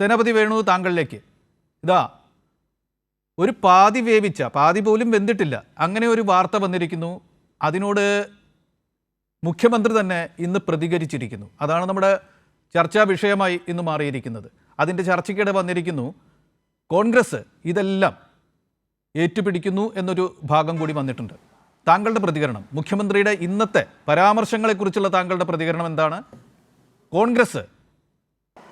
സേനാപതി വേണു താങ്കളിലേക്ക്. ഇതാ. ഒരു പാതി വേവിച്ച പാതി പോലും വെന്തിട്ടില്ല. അങ്ങനെ ഒരു വാർത്ത വന്നിരിക്കുന്നു. അതിനോട് മുഖ്യമന്ത്രി തന്നെ ഇന്ന് പ്രതികരിച്ചിരിക്കുന്നു. അതാണ് നമ്മുടെ ചർച്ചാ വിഷയമായി ഇന്ന് മാറിയിരിക്കുന്നത്. അതിന്റെ ചർച്ചയ്ക്കിടെ വന്നിരിക്കുന്നു കോൺഗ്രസ് ഇതെല്ലാം ഏറ്റുപിടിക്കുന്നു എന്നൊരു ഭാഗം കൂടി വന്നിട്ടുണ്ട്. താങ്കളുടെ പ്രതികരണം മുഖ്യമന്ത്രിയുടെ ഇന്നത്തെ പരാമർശങ്ങളെക്കുറിച്ചുള്ള താങ്കളുടെ പ്രതികരണം എന്താണ്? കോൺഗ്രസ്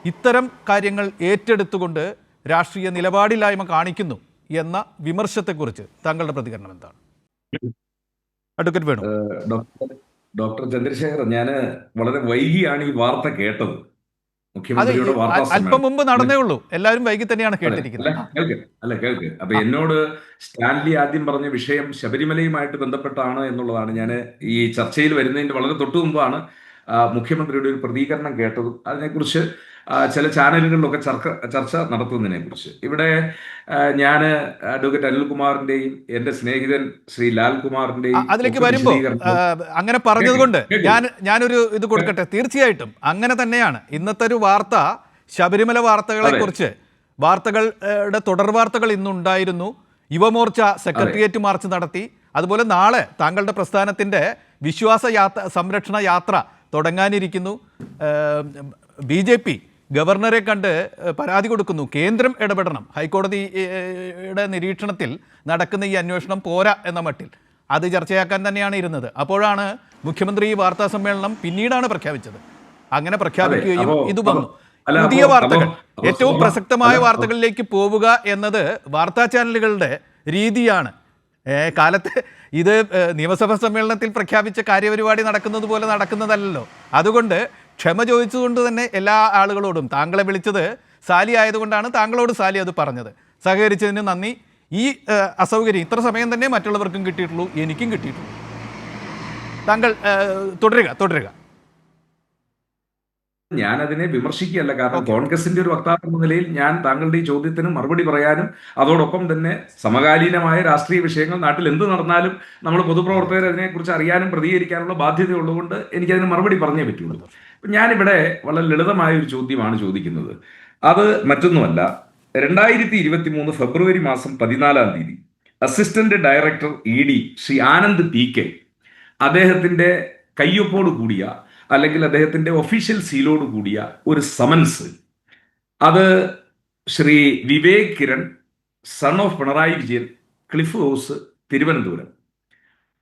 ഇത്തരം കാര്യങ്ങൾ ഏറ്റെടുത്തുകൊണ്ട് രാഷ്ട്രീയ നിലപാടില്ലായ്മ കാണിക്കുന്നു എന്ന വിമർശത്തെക്കുറിച്ച് താങ്കളുടെ പ്രതികരണം എന്താണ്? അഡ്വക്കേറ്റ് വേണു. ഡോക്ടർ ചന്ദ്രശേഖർ ഞാൻ വളരെ വൈകിയാണ് ഈ വാർത്ത കേട്ടത്. മുഖ്യമന്ത്രിയുടെ വാർത്ത അല്പം. മുമ്പ് നടന്നേ ഉള്ളൂ. എല്ലാവരും വൈകി തന്നെയാണ് കേട്ടിരിക്കുന്നത്. അല്ല, കേൾക്ക് അപ്പൊ എന്നോട് സ്റ്റാൻലി ആദ്യം പറഞ്ഞ വിഷയം ശബരിമലയുമായിട്ട് ബന്ധപ്പെട്ടാണ് എന്നുള്ളതാണ്. ഞാൻ ഈ ചർച്ചയിൽ വരുന്നതിന്റെ വളരെ തൊട്ടു മുമ്പാണ് മുഖ്യമന്ത്രിയുടെ ഒരു പ്രതികരണം കേട്ടതും. അതിനെക്കുറിച്ച് ചില ചാനലുകളിലൊക്കെ ചർക്ക ചർച്ച നടത്തുന്നതിനെ കുറിച്ച് ഇവിടെ ഞാൻ അഡ്വക്കേറ്റ് അനിൽകുമാറിന്റെയും എന്റെ സ്നേഹിതൻ ശ്രീ ലാൽകുമാറിന്റെയും കുമാറിന്റെയും അതിലേക്ക് വരുമ്പോൾ അങ്ങനെ പറഞ്ഞതുകൊണ്ട് കൊണ്ട് ഞാൻ ഞാനൊരു ഇത് കൊടുക്കട്ടെ? തീർച്ചയായിട്ടും. അങ്ങനെ തന്നെയാണ്. ഇന്നത്തെ ഒരു വാർത്ത ശബരിമല വാർത്തകളെ കുറിച്ച് വാർത്തകളുടെ തുടർ വാർത്തകൾ ഇന്നുണ്ടായിരുന്നു. യുവമോർച്ച സെക്രട്ടേറിയറ്റ് മാർച്ച് നടത്തി. അതുപോലെ നാളെ താങ്കളുടെ പ്രസ്ഥാനത്തിന്റെ വിശ്വാസ യാത്ര സംരക്ഷണ യാത്ര തുടങ്ങാനിരിക്കുന്നു. ബി ജെ പി ഗവർണറെ കണ്ട് പരാതി കൊടുക്കുന്നു. കേന്ദ്രം ഇടപെടണം. ഹൈക്കോടതിയുടെ നിരീക്ഷണത്തിൽ നടക്കുന്ന ഈ അന്വേഷണം പോരാ എന്ന മട്ടിൽ അത് ചർച്ചയാക്കാൻ തന്നെയാണ് ഇരുന്നത്. അപ്പോഴാണ് മുഖ്യമന്ത്രി ഈ വാർത്താ സമ്മേളനം പിന്നീടാണ് പ്രഖ്യാപിച്ചത്. അങ്ങനെ പ്രഖ്യാപിക്കുകയും ഇത് വന്നു. പുതിയ വാർത്തകൾ. ഏറ്റവും പ്രസക്തമായ വാർത്തകളിലേക്ക് പോവുക എന്നത് വാർത്താ ചാനലുകളുടെ രീതിയാണ്. കാലത്ത് ഇത് നിയമസഭാ സമ്മേളനത്തിൽ പ്രഖ്യാപിച്ച കാര്യപരിപാടി നടക്കുന്നത് പോലെ നടക്കുന്നതല്ലോ അതുകൊണ്ട് ക്ഷമ ചോദിച്ചുകൊണ്ട് തന്നെ എല്ലാ ആളുകളോടും താങ്കളെ വിളിച്ചത് സാലി ആയതുകൊണ്ടാണ് താങ്കളോട് സാലി അത് പറഞ്ഞത്. സഹകരിച്ചതിന് നന്ദി. ഈ അസൗകര്യം ഇത്ര സമയം തന്നെ മറ്റുള്ളവർക്കും കിട്ടിയിട്ടുള്ളൂ എനിക്കും കിട്ടിയിട്ടുള്ളൂ. താങ്കൾ തുടരുക തുടരുക. ഞാൻ അതിനെ വിമർശിക്കുകയല്ല കാരണം കോൺഗ്രസിന്റെ ഒരു വക്താവ് എന്ന നിലയിൽ ഞാൻ താങ്കളുടെ ഈ ചോദ്യത്തിന് മറുപടി പറയാനും അതോടൊപ്പം തന്നെ സമകാലീനമായ രാഷ്ട്രീയ വിഷയങ്ങൾ നാട്ടിൽ എന്ത് നടന്നാലും നമ്മൾ പൊതുപ്രവർത്തകർ അതിനെക്കുറിച്ച് അറിയാനും പ്രതികരിക്കാനുള്ള ബാധ്യത ഉള്ളതുകൊണ്ട് എനിക്കതിന് മറുപടി പറഞ്ഞേ പറ്റുള്ളൂ. ഞാനിവിടെ വളരെ ലളിതമായ ഒരു ചോദ്യമാണ് ചോദിക്കുന്നത്. അത് മറ്റൊന്നുമല്ല. രണ്ടായിരത്തി ഇരുപത്തി മൂന്ന് ഫെബ്രുവരി മാസം പതിനാലാം തീയതി assistant director E D Shri Anand P K അദ്ദേഹത്തിന്റെ കയ്യൊപ്പോട് കൂടിയ അല്ലെങ്കിൽ അദ്ദേഹത്തിന്റെ ഒഫീഷ്യൽ സീലോട് കൂടിയ ഒരു സമൻസ്. അത് Shri Vivek Kiran son of Pinarayi Vijayan Cliff House Thiruvananthapuram.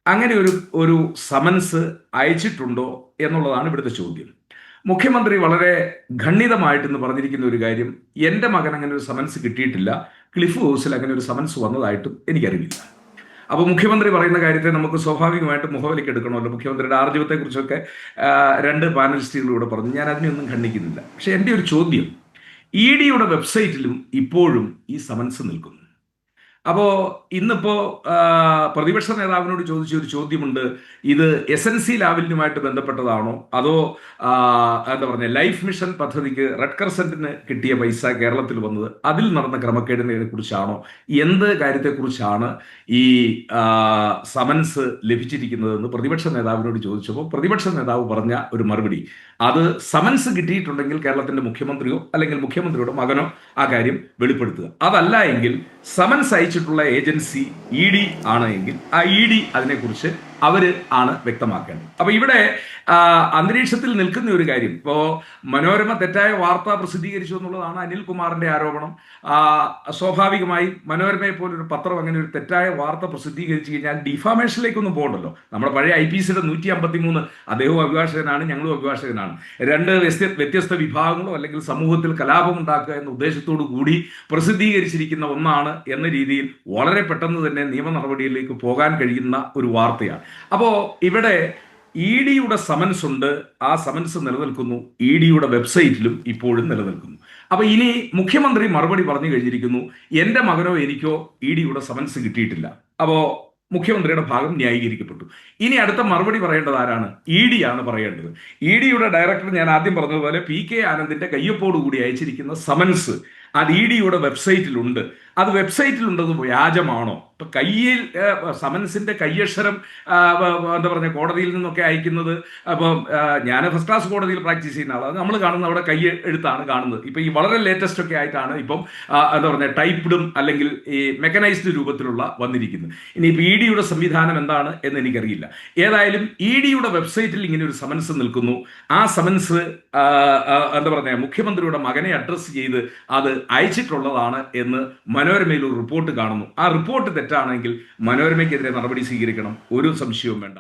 അങ്ങനെ ഒരു ഒരു സമൻസ് അയച്ചിട്ടുണ്ടോ എന്നുള്ളതാണ് ഇവിടുത്തെ ചോദ്യം. മുഖ്യമന്ത്രി വളരെ ഖണ്ഡിതമായിട്ടെന്ന് പറഞ്ഞിരിക്കുന്ന ഒരു കാര്യം എന്റെ മകൻ അങ്ങനെ ഒരു സമൻസ് കിട്ടിയിട്ടില്ല. ക്ലിഫ് ഹൗസിൽ അങ്ങനെ ഒരു സമൻസ് വന്നതായിട്ടും എനിക്കറിയില്ല. അപ്പോൾ മുഖ്യമന്ത്രി പറയുന്ന കാര്യത്തെ നമുക്ക് സ്വാഭാവികമായിട്ട് മുഖവിലേക്ക് എടുക്കണമല്ലോ. മുഖ്യമന്ത്രിയുടെ ആർജവത്തെക്കുറിച്ചൊക്കെ കുറിച്ചൊക്കെ രണ്ട് പാനലിസ്റ്റുകളിലൂടെ പറഞ്ഞു. ഞാൻ അതിനെയൊന്നും ഖണ്ഡിക്കുന്നില്ല. പക്ഷെ എന്റെ ഒരു ചോദ്യം ഇ ഡിയുടെ വെബ്സൈറ്റിലും ഇപ്പോഴും ഈ സമൻസ് നിൽക്കുന്നു. അപ്പോൾ ഇന്നിപ്പോ പ്രതിപക്ഷ നേതാവിനോട് ചോദിച്ച ഒരു ചോദ്യമുണ്ട്. ഇത് എസ് എൻ സി ലാവലിനുമായിട്ട് ബന്ധപ്പെട്ടതാണോ? അതോ എന്താ പറഞ്ഞ ലൈഫ് മിഷൻ പദ്ധതിക്ക് റെഡ് ക്രസന്റിന് കിട്ടിയ പൈസ കേരളത്തിൽ വന്നത് അതിൽ നടന്ന ക്രമക്കേടിനെ കുറിച്ചാണോ എന്ത് കാര്യത്തെക്കുറിച്ചാണ് ഈ സമൻസ് ലഭിച്ചിരിക്കുന്നതെന്ന് പ്രതിപക്ഷ നേതാവിനോട് ചോദിച്ചപ്പോൾ പ്രതിപക്ഷ നേതാവ് പറഞ്ഞ ഒരു മറുപടി. അത് സമൻസ് കിട്ടിയിട്ടുണ്ടെങ്കിൽ കേരളത്തിന്റെ മുഖ്യമന്ത്രിയോ അല്ലെങ്കിൽ മുഖ്യമന്ത്രിയുടെ മകനോ ആ കാര്യം വെളിപ്പെടുത്തുക. അതല്ല എങ്കിൽ സമൻസ് അയച്ചിട്ടുള്ള ഏജൻസി ഇ ഡി ആണ് എങ്കിൽ ആ ഇ ഡി അതിനെക്കുറിച്ച് അവർ ആണ് വ്യക്തമാക്കേണ്ടത്. അപ്പൊ ഇവിടെ അന്തരീക്ഷത്തിൽ നിൽക്കുന്ന ഒരു കാര്യം. ഇപ്പോ മനോരമ തെറ്റായ വാർത്ത പ്രസിദ്ധീകരിച്ചു എന്നുള്ളതാണ് അനിൽകുമാറിന്റെ ആരോപണം. സ്വാഭാവികമായും മനോരമയെ പോലൊരു പത്രം അങ്ങനെ ഒരു തെറ്റായ വാർത്ത പ്രസിദ്ധീകരിച്ചു കഴിഞ്ഞാൽ ഡിഫാമേഷനിലേക്കൊന്നും പോകണ്ടല്ലോ. നമ്മുടെ പഴയ ഐ പി സിയുടെ നൂറ്റി അമ്പത്തി മൂന്ന് അദ്ദേഹവും അഭിഭാഷകനാണ് ഞങ്ങളും അഭിഭാഷകനാണ്. രണ്ട് വ്യത്യസ്ത വിഭാഗങ്ങളോ അല്ലെങ്കിൽ സമൂഹത്തിൽ കലാപം ഉണ്ടാക്കുക എന്ന ഉദ്ദേശത്തോടു കൂടി പ്രസിദ്ധീകരിച്ചിരിക്കുന്ന ഒന്നാണ് എന്ന രീതിയിൽ വളരെ പെട്ടെന്ന് തന്നെ നിയമ നടപടിയിലേക്ക് പോകാൻ കഴിയുന്ന ഒരു വാർത്തയാണ്. അപ്പോൾ ഇവിടെ ഇ ഡിയുടെ സമൻസ് ഉണ്ട്. ആ സമൻസ് നിലനിൽക്കുന്നു. ഇ ഡിയുടെ വെബ്സൈറ്റിലും ഇപ്പോഴും നിലനിൽക്കുന്നു. അപ്പൊ ഇനി മുഖ്യമന്ത്രി മറുപടി പറഞ്ഞു കഴിഞ്ഞിരിക്കുന്നു. എന്റെ മകനോ എനിക്കോ ഇ ഡിയുടെ സമൻസ് കിട്ടിയിട്ടില്ല. അപ്പോ മുഖ്യമന്ത്രിയുടെ ഭാഗം ന്യായീകരിക്കപ്പെട്ടു. ഇനി അടുത്ത മറുപടി പറയേണ്ടത് ആരാണ്? ഇ ഡി ആണ് പറയേണ്ടത്. ഇ ഡിയുടെ ഡയറക്ടർ ഞാൻ ആദ്യം പറഞ്ഞതുപോലെ പി കെ ആനന്ദിന്റെ കയ്യൊപ്പോടുകൂടി അയച്ചിരിക്കുന്ന സമൻസ് അത് ഇ ഡിയുടെ വെബ്സൈറ്റിലുണ്ട്. അത് വെബ്സൈറ്റിലുണ്ടത് വ്യാജമാണോ? ഇപ്പൊ കയ്യിൽ ആ, സമൻസിന്റെ കയ്യക്ഷരം ആ, എന്താ പറഞ്ഞ കോടതിയിൽ നിന്നൊക്കെ അയക്കുന്നത് അപ്പം ഞാൻ ഫസ്റ്റ് ക്ലാസ് കോടതിയിൽ പ്രാക്ടീസ് ചെയ്യുന്ന ആളാണ്. നമ്മൾ കാണുന്ന അവിടെ കൈ എഴുത്താണ് കാണുന്നത്. ഇപ്പൊ ഈ വളരെ ലേറ്റസ്റ്റ് ഒക്കെ ആയിട്ടാണ് ഇപ്പം എന്താ പറഞ്ഞ ടൈപ്ഡും അല്ലെങ്കിൽ ഈ മെക്കനൈസ്ഡ് രൂപത്തിലുള്ള വന്നിരിക്കുന്നത്. ഇനി ഇപ്പൊ ഇ ഡിയുടെ സംവിധാനം എന്താണ് എന്ന് എനിക്കറിയില്ല. ഏതായാലും ഇ ഡിയുടെ വെബ്സൈറ്റിൽ ഇങ്ങനെ ഒരു സമൻസ് നിൽക്കുന്നു. ആ സമൻസ് ആ, ആ, എന്താ പറഞ്ഞ മുഖ്യമന്ത്രിയുടെ മകനെ അഡ്രസ്സ് ചെയ്ത് അത് അയച്ചിട്ടുള്ളതാണ് എന്ന് മനോരമയിൽ ഒരു റിപ്പോർട്ട് കാണുന്നു. ആ റിപ്പോർട്ട് തെറ്റാണെങ്കിൽ മനോരമയ്ക്കെതിരെ നടപടി സ്വീകരിക്കണം. ഒരു സംശയവും വേണ്ട.